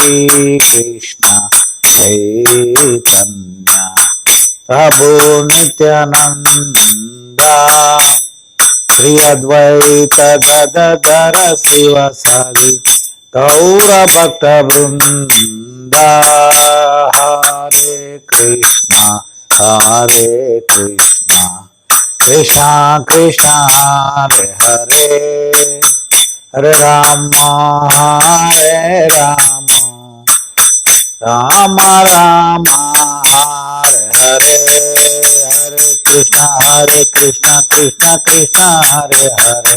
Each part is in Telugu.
కృష్ణ చైతన్య ప్రభు నిత్యానంద శ్రీ అద్వైత గదధర శివ సరి గౌర భక్త బృంద హరే కృష్ణ హరే కృష్ణ కృష్ణ కృష్ణ హరే హరే హరే రామ రామ రామ హరే హరే హరే కృష్ణ హరే కృష్ణ కృష్ణ కృష్ణ హరే హరే.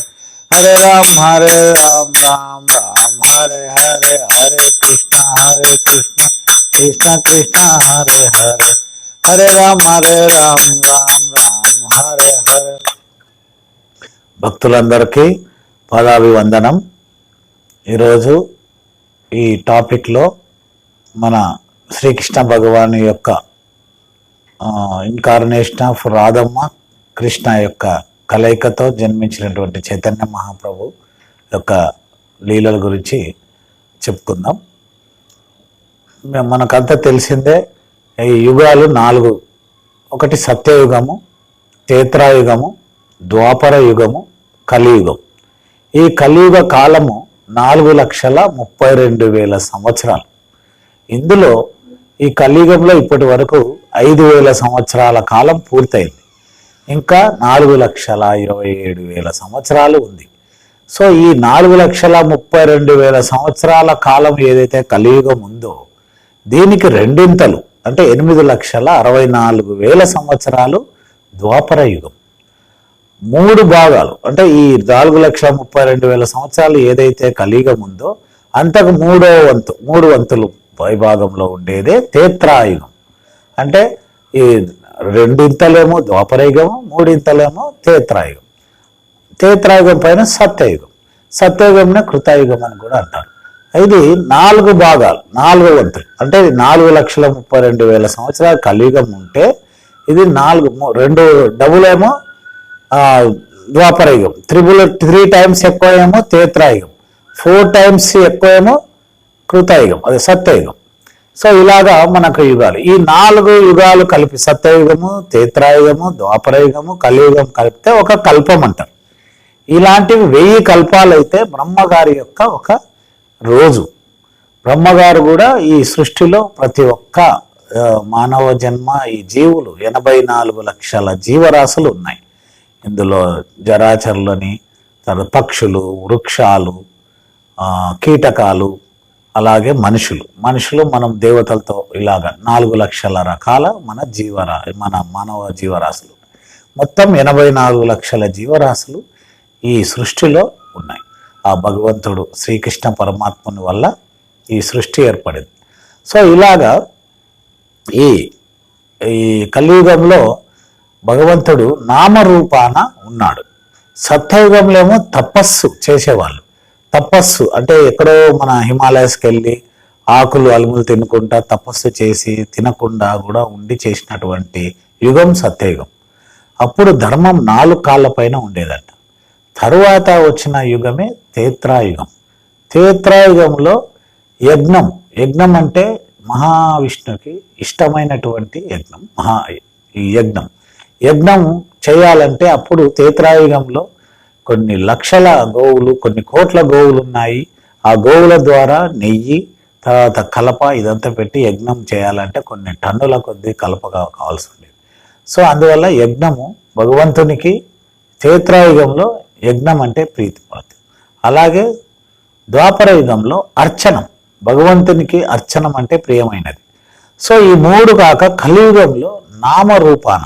హరే రామ హరే రామ రామ రామ హరే హరే హరే కృష్ణ హరే కృష్ణ కృష్ణ కృష్ణ హరే హరే. హరే రామ హరే రామ రామ రామ హరే హరే. భక్తులందరికీ పాదాభివందనం. ఈరోజు ఈ టాపిక్లో మన శ్రీకృష్ణ భగవాను యొక్క ఇన్కార్నేషన్ ఆఫ్ రాధమ్మ కృష్ణ యొక్క కలయికతో జన్మించినటువంటి చైతన్య మహాప్రభు యొక్క లీలల గురించి చెప్పుకుందాం. మేము మనకంతా తెలిసిందే ఈ యుగాలు నాలుగు. ఒకటి సత్యయుగము తేత్రాయుగము ద్వాపర యుగము కలియుగం. ఈ కలియుగ కాలము నాలుగు లక్షల ముప్పై రెండు వేల సంవత్సరాలు. ఇందులో ఈ కలియుగంలో ఇప్పటి వరకు ఐదు వేల సంవత్సరాల కాలం పూర్తయింది. ఇంకా నాలుగు లక్షల ఇరవై ఏడు వేల సంవత్సరాలు ఉంది. సో ఈ నాలుగు లక్షల ముప్పై రెండు వేల సంవత్సరాల కాలం ఏదైతే కలియుగం ఉందో దీనికి రెండింతలు అంటే ఎనిమిది లక్షల అరవై నాలుగు వేల సంవత్సరాలు ద్వాపర యుగం. మూడు భాగాలు అంటే ఈ నాలుగు లక్షల ముప్పై రెండు వేల సంవత్సరాలు ఏదైతే కలియుగం ఉందో అంతకు మూడో వంతు మూడు వంతులు పైభాగంలో ఉండేదే తేత్రాయుగం. అంటే ఈ రెండింతలేమో ద్వాపరయుగము మూడింతలేమో తేత్రాయుగం. తేత్రాయుగం పైన సత్యయుగం. సత్యయుగంనే కృతయుగం అని కూడా అంటారు. ఇది నాలుగు భాగాలు నాలుగు వంతులు. అంటే నాలుగు లక్షల ముప్పై రెండు వేల సంవత్సరాల కలియుగం ఉంటే ఇది నాలుగు మూ- రెండు డబుల్ ఏమో ద్వాపరయుగం. త్రిబుల్ త్రీ టైమ్స్ ఎక్కువ ఏమో తేత్రాయుగం. ఫోర్ టైమ్స్ ఎక్కువ ఏమో కృతయుగం అది సత్యయుగం. సో ఇలాగా మనకు యుగాలు. ఈ నాలుగు యుగాలు కలిపి సత్యయుగము తేత్రాయుగము ద్వాపరయుగము కలియుగం కలిపితే ఒక కల్పం అంటారు. ఇలాంటివి వెయ్యి కల్పాలు అయితే బ్రహ్మగారి యొక్క ఒక రోజు. బ్రహ్మగారు కూడా ఈ సృష్టిలో ప్రతి ఒక్క మానవ జన్మ ఈ జీవులు ఎనభై నాలుగు లక్షల జీవరాశులు ఉన్నాయి. ఇందులో జరాచరులని తర్వాత పక్షులు వృక్షాలు కీటకాలు అలాగే మనుషులు. మనుషులు మనం దేవతలతో ఇలాగ నాలుగు లక్షల రకాల మన జీవరా మన మానవ జీవరాశులు. మొత్తం ఎనభై నాలుగు లక్షల జీవరాశులు ఈ సృష్టిలో ఉన్నాయి. ఆ భగవంతుడు శ్రీకృష్ణ పరమాత్ముని వల్ల ఈ సృష్టి ఏర్పడింది. సో ఇలాగా ఈ ఈ కలియుగంలో భగవంతుడు నామరూపాన ఉన్నాడు. సత్యయుగంలో ఏమో తపస్సు చేసేవాళ్ళు. తపస్సు. అంటే ఎక్కడో మన హిమాలయస్కి వెళ్ళి ఆకులు అలుములు తినుకుంటా తపస్సు చేసి తినకుండా కూడా ఉండి చేసినటువంటి యుగం సత్యయుగం. అప్పుడు ధర్మం నాలుగు కాళ్ళ పైన ఉండేదంట. తరువాత వచ్చిన యుగమే తేత్రాయుగం తేత్రాయుగంలో యజ్ఞం. యజ్ఞం అంటే మహావిష్ణుకి ఇష్టమైనటువంటి యజ్ఞం. మహా ఈ యజ్ఞం. యజ్ఞం చేయాలంటే అప్పుడు తేత్రాయుగంలో కొన్ని లక్షల గోవులు కొన్ని కోట్ల గోవులు ఉన్నాయి ఆ గోవుల ద్వారా నెయ్యి తర్వాత కలప ఇదంతా పెట్టి యజ్ఞం చేయాలంటే కొన్ని టన్నుల కొద్దీ కలపగా కావాల్సి ఉండేది సో అందువల్ల యజ్ఞము భగవంతునికి చైత్రాయుగంలో యజ్ఞం అంటే ప్రీతిపాతి అలాగే ద్వాపర యుగంలో అర్చనం భగవంతునికి అర్చనం అంటే ప్రియమైనది. సో ఈ మూడు కాక కలియుగంలో నామరూపాన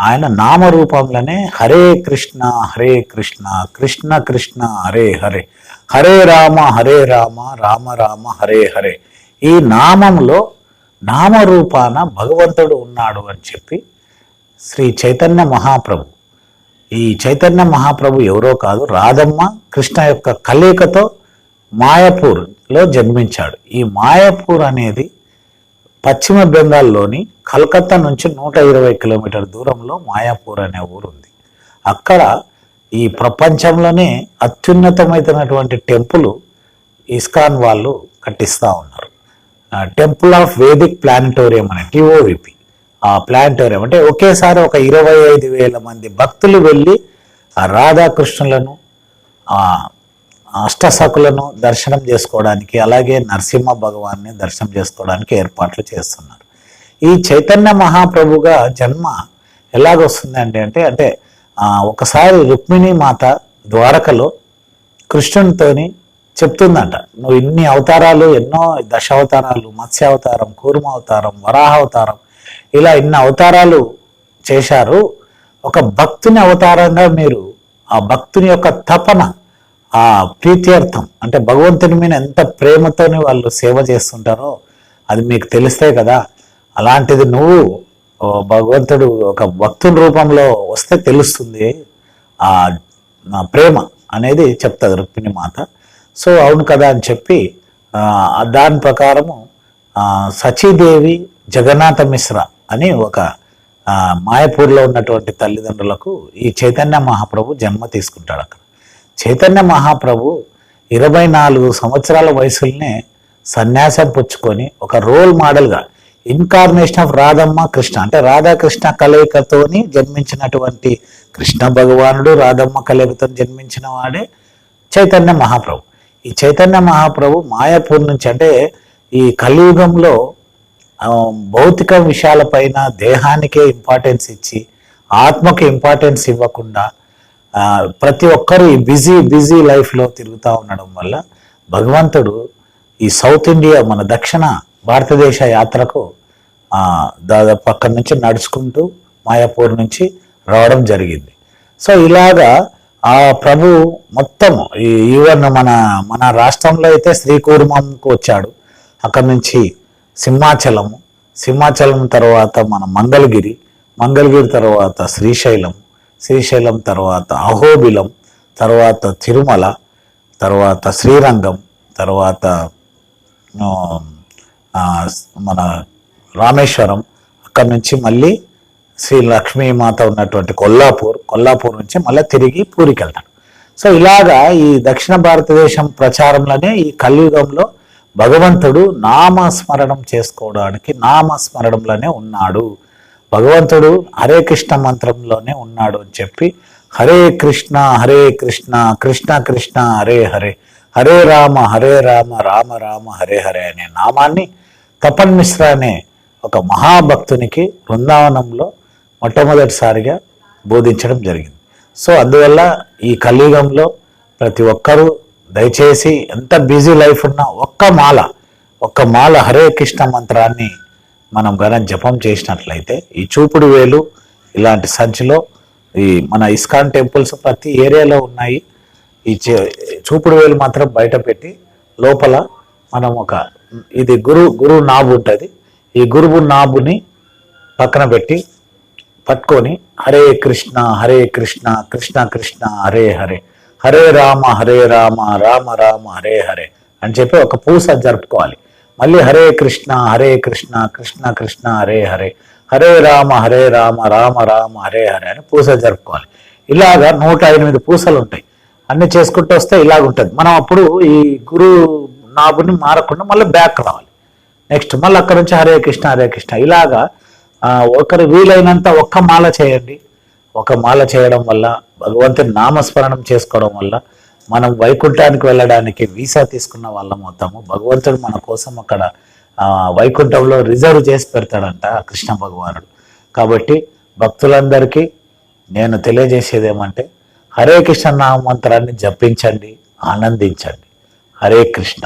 ఆయన నామరూపంలోనే హరే కృష్ణ హరే కృష్ణ కృష్ణ కృష్ణ హరే హరే. హరే రామ హరే రామ రామ రామ హరే హరే. ఈ నామంలో నామరూపాన భగవంతుడు ఉన్నాడు అని చెప్పి శ్రీ చైతన్య మహాప్రభు. ఈ చైతన్య మహాప్రభు ఎవరో కాదు రాధమ్మ కృష్ణ యొక్క కలయికతో మాయపూర్లో జన్మించాడు. ఈ మాయపూర్ అనేది పశ్చిమ బెంగాల్లోని కలకత్తా నుంచి నూట ఇరవై కిలోమీటర్ దూరంలో మాయాపూర్ అనే ఊరుంది. అక్కడ ఈ ప్రపంచంలోనే అత్యున్నతమైనటువంటి టెంపుల్ ఇస్కాన్ వాళ్ళు కట్టిస్తూ ఉన్నారు. టెంపుల్ ఆఫ్ వేదిక్ ప్లానిటోరియం అనే టీఓవిపి ఆ ప్లానిటోరియం అంటే ఒకేసారి ఒక ఇరవై ఐదు వేల మంది భక్తులు వెళ్ళి ఆ రాధాకృష్ణులను అష్టసకులను దర్శనం చేసుకోవడానికి అలాగే నరసింహ భగవాన్ని దర్శనం చేసుకోవడానికి ఏర్పాట్లు చేస్తున్నారు. ఈ చైతన్య మహాప్రభుగా జన్మ ఎలాగొస్తుంది అంటే అంటే అంటే ఒకసారి రుక్మిణి మాత ద్వారకలో కృష్ణునితోని చెప్తుందంట నువ్వు ఇన్ని అవతారాలు ఎన్నో దశావతారాలు మత్స్యావతారం కూర్మ అవతారం వరాహ అవతారం ఇలా ఇన్ని అవతారాలు చేశారు. ఒక భక్తుని అవతారంగా మీరు ఆ భక్తుని యొక్క తపన ఆ ప్రీత్యర్థం అంటే భగవంతుని మీద ఎంత ప్రేమతోని వాళ్ళు సేవ చేస్తుంటారో అది మీకు తెలిస్తే కదా. అలాంటిది నువ్వు భగవంతుడు ఒక భక్తుని రూపంలో వస్తే తెలుస్తుంది ఆ నా ప్రేమ అనేది చెప్తుంది రుక్మిణి మాత. సో అవును కదా అని చెప్పి దాని ప్రకారము సచీదేవి జగన్నాథ మిశ్ర అని ఒక మాయపూర్లో ఉన్నటువంటి తల్లిదండ్రులకు ఈ చైతన్య మహాప్రభు జన్మ తీసుకుంటాడు అక్కడ చైతన్య మహాప్రభు ఇరవై నాలుగు సంవత్సరాల వయసులోనే సన్యాసం పుచ్చుకొని ఒక రోల్ మోడల్గా ఇన్కార్నేషన్ ఆఫ్ రాధమ్మ కృష్ణ అంటే రాధాకృష్ణ కలయికతోని జన్మించినటువంటి కృష్ణ భగవానుడు రాధమ్మ కలయికతో జన్మించిన వాడే చైతన్య మహాప్రభు. ఈ చైతన్య మహాప్రభు మాయాపూర్ నుంచి అంటే ఈ కలియుగంలో భౌతిక విషయాలపైన దేహానికే ఇంపార్టెన్స్ ఇచ్చి ఆత్మకు ఇంపార్టెన్స్ ఇవ్వకుండా ప్రతి ఒక్కరు ఈ బిజీ బిజీ లైఫ్లో తిరుగుతూ ఉండడం వల్ల భగవంతుడు ఈ సౌత్ ఇండియా మన దక్షిణ భారతదేశ యాత్రకు దాదాపు అక్కడి నుంచి నడుచుకుంటూ మాయాపూర్ నుంచి రావడం జరిగింది. సో ఇలాగా ఆ ప్రభు మొత్తం ఈ ఈవెన్ మన మన రాష్ట్రంలో అయితే శ్రీకూర్మంకు వచ్చాడు. అక్కడి నుంచి సింహాచలము సింహాచలం తర్వాత మన మంగళగిరి మంగళగిరి తర్వాత శ్రీశైలం శ్రీశైలం తర్వాత అహోబిలం తర్వాత తిరుమల తర్వాత శ్రీరంగం తర్వాత మన రామేశ్వరం అక్కడి నుంచి మళ్ళీ శ్రీ లక్ష్మీమాత ఉన్నటువంటి కొల్లాపూర్ కొల్లాపూర్ నుంచి మళ్ళీ తిరిగి పూరికి వెళ్తాడు. సో ఇలాగా ఈ దక్షిణ భారతదేశం ప్రచారంలోనే ఈ కలియుగంలో భగవంతుడు నామస్మరణం చేసుకోవడానికి నామస్మరణంలోనే ఉన్నాడు. భగవంతుడు హరే కృష్ణ మంత్రంలోనే ఉన్నాడు అని చెప్పి హరే కృష్ణ హరే కృష్ణ కృష్ణ కృష్ణ హరే హరే హరే రామ హరే రామ రామ రామ హరే హరే అనే నామాన్ని తపన్ మిశ్రా అనే ఒక మహాభక్తునికి బృందావనంలో మొట్టమొదటిసారిగా బోధించడం జరిగింది. సో అందువల్ల ఈ కలియుగంలో ప్రతి ఒక్కరూ దయచేసి ఎంత బిజీ లైఫ్ ఉన్నా ఒక్క మాల ఒక్క మాల హరే కృష్ణ మంత్రాన్ని మనం గన జపం చేసినట్లయితే ఈ చూపుడు వేలు ఇలాంటి సంచిలో ఈ మన ఇస్కాన్ టెంపుల్స్ ప్రతి ఏరియాలో ఉన్నాయి. ఈ చే- చూపుడు వేలు మాత్రం బయట పెట్టి లోపల మనం ఒక ఇది గురు గురు నాబు ఉంటుంది. ఈ గురువు నాబుని పక్కన పెట్టి పట్టుకొని హరే కృష్ణ హరే కృష్ణ కృష్ణ కృష్ణ హరే హరే హరే రామ హరే రామ రామ రామ హరే హరే అని చెప్పి ఒక పూస జరుపుకోవాలి. మళ్ళీ హరే కృష్ణ హరే కృష్ణ కృష్ణ కృష్ణ హరే హరే. హరే రామ హరే రామ రామ రామ హరే హరే అని పూస జరుపుకోవాలి. ఇలాగా నూట ఎనిమిది పూసలు ఉంటాయి. అన్ని చేసుకుంటూ వస్తే ఇలాగ ఉంటుంది. మనం అప్పుడు ఈ గురు నాబుని మారకుండా మళ్ళీ బ్యాక్ రావాలి. నెక్స్ట్ మళ్ళీ అక్కడ నుంచి హరే కృష్ణ హరే కృష్ణ. ఇలాగా ఒకరు వీలైనంత ఒక్క మాల చేయండి. ఒక మాల చేయడం వల్ల భగవంతుని నామస్మరణం చేసుకోవడం వల్ల మనం వైకుంఠానికి వెళ్ళడానికి వీసా తీసుకున్న వాళ్ళం అవుతాము. భగవంతుడు మన కోసం అక్కడ వైకుంఠంలో రిజర్వ్ చేసి పెడతాడంట కృష్ణ భగవానుడు. కాబట్టి భక్తులందరికీ నేను తెలియజేసేది ఏమంటే హరే కృష్ణ నామంత్రాన్ని జపించండి ఆనందించండి. హరే కృష్ణ.